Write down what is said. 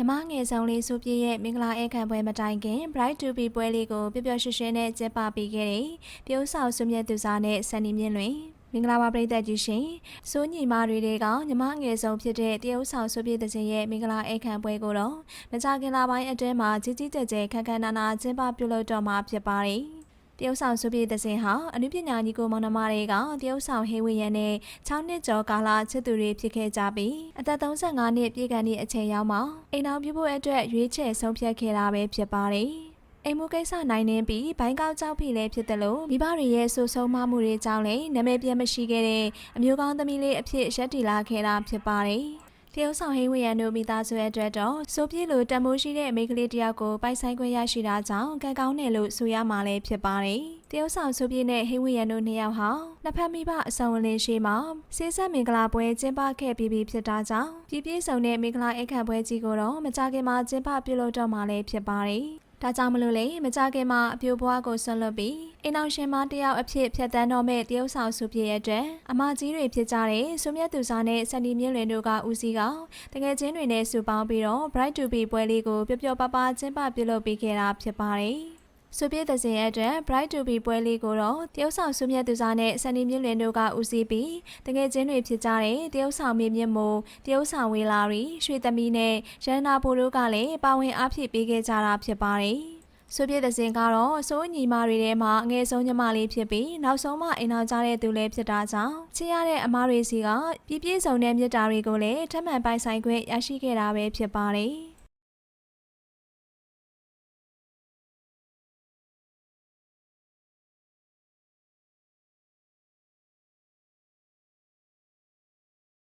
ညီမငယ်ဆောင်လေးဆိုပြည့်ရဲ့မင်္ဂလာဧကန်ပွဲမတိုင်ခင် Bright to be ပွဲလေးကိုပျော်ပျော်ရွှင်ရွှင်နဲ့ကျင်းပပေးခဲ့တဲ့တရုတ်ဆောင်ဆွမြတ်သူစားနဲ့ဆန်နီမြင့်လွင်မင်္ဂလာပါပရိသတ်ကြီးရှင်စိုးညီမတွေတွေကညီမငယ်ဆုံးဖြစ်တဲ့တရုတ်ဆောင်ဆွပြည့်တဲ့ခြင်းရဲ့မင်္ဂလာဧကန်ပွဲကိုတော့မကြခင်လာပိုင်းအတွင်းမှာကြီးကြီးကျယ်ကျယ်ခန်းခန်းနာနာကျင်းပပြုလုပ်တော့မှာဖြစ်ပါတယ် တရုတ်ဆောင်စုပြည့်တဲ့စင်ဟာအနုပညာညီကိုမောင်နှမတွေကတရုတ်ဆောင်ဟေးဝေရန်နဲ့6နှစ်ကျော်ကာလချစ်သူတွေဖြစ်ခဲ့ကြပြီးအသက်35နှစ်ပြည့်ကန်တဲ့အချိန်ရောက်မှအိမ်တော်ပြုဖို့အတွက်ရွေးချယ်ဆုံးဖြတ်ခဲ့တာပဲဖြစ်ပါတယ်။အိမ်မူကိစ္စနိုင်နေပြီးဘိုင်းကောက်ကြောက်ဖိလည်းဖြစ်တယ်လို့မိဘတွေရဲ့ဆိုဆုံးမမှုတွေကြောင့်လည်းနာမည်ပြမရှိခဲ့တဲ့အမျိုးကောင်းသမီးလေးအဖြစ်ရက်တီလာခဲ့တာဖြစ်ပါတယ်။တ ရုတ်ဆောင်ဟင်းဝေရန်တို့မိသားစုရဲ့အတွက်တော့စိုးပြေလိုတမိုးရှိတဲ့အမိန်းကလေးတစ်ယောက်ကိုပိုက်ဆိုင်ခွင့်ရရှိတာကြောင့်ကံကောင်းတယ်လို့ဆိုရမှာလည်းဖြစ်ပါတယ်။တရုတ်ဆောင်စိုးပြေနဲ့ဟင်းဝေရန်တို့နှစ်ယောက်ဟာနှစ်ဖက်မိဘအဆောင်ဝင်လင်းရှိမှာစေးဆက်မင်္ဂလာပွဲကျင်းပခဲ့ပြီးပြီဖြစ်တာကြောင့်ပြည်ပြည့်စုံတဲ့မင်္ဂလာအခမ်းပွဲကြီးကိုတော့မကြခင်မှာကျင်းပပြုလုပ်တော့မှာလည်းဖြစ်ပါတယ်။ ဒါကြောင့်မလို့လေမကြခင်မှာအပြိုဘွားကိုဆွလွတ်ပြီးအိမ်အောင်ရှင်မတယောက်အဖြစ်ဖြတ်တန်းတော်မဲ့တရုတ်ဆောင်စုပြည့်ရဲ့အတွက်အမကြီးတွေဖြစ်ကြတဲ့ဆုမြတ်သူစားနဲ့စန်ဒီမြင့်လွင်တို့ကဦးစီးကတကယ်ချင်းတွေနဲ့စုပေါင်းပြီးတော့ Bright to be ပွဲလေးကိုပျော်ပျော်ပါပါကျင်းပပြုလုပ်ပေးခဲ့တာဖြစ်ပါတယ်။ ဆိုပြည့်တဲ့စင်ရဲ့အတွက် Bright to be ပွဲလေးကိုတော့တရုတ်ဆောင်ဆုမြတ်သူစားနဲ့စန်ဒီမြင့်လွင်တို့ကဦးစီးပြီးတကယ်ချင်းတွေဖြစ်ကြတဲ့တရုတ်ဆောင်မြင့်မြင့်မို့တရုတ်ဆောင်ဝေလာရီရွှေသမီးနဲ့ရန်နာဘူတို့ကလည်းပါဝင်အားဖြည့်ပေးခဲ့ကြတာဖြစ်ပါတယ်။ဆိုပြည့်တဲ့စင်ကတော့အစိုးညီမတွေထဲမှာအငယ်ဆုံးညီမလေးဖြစ်ပြီးနောက်ဆုံးမှအိမ်အောင်ကြတဲ့သူလည်းဖြစ်တာကြောင့်ချစ်ရတဲ့အမားတွေစီကပြည့်ပြည့်စုံတဲ့မြတ်တာတွေကိုလည်းထပ်မံပိုင်ဆိုင်ခွင့်ရရှိခဲ့တာပဲဖြစ်ပါတယ်။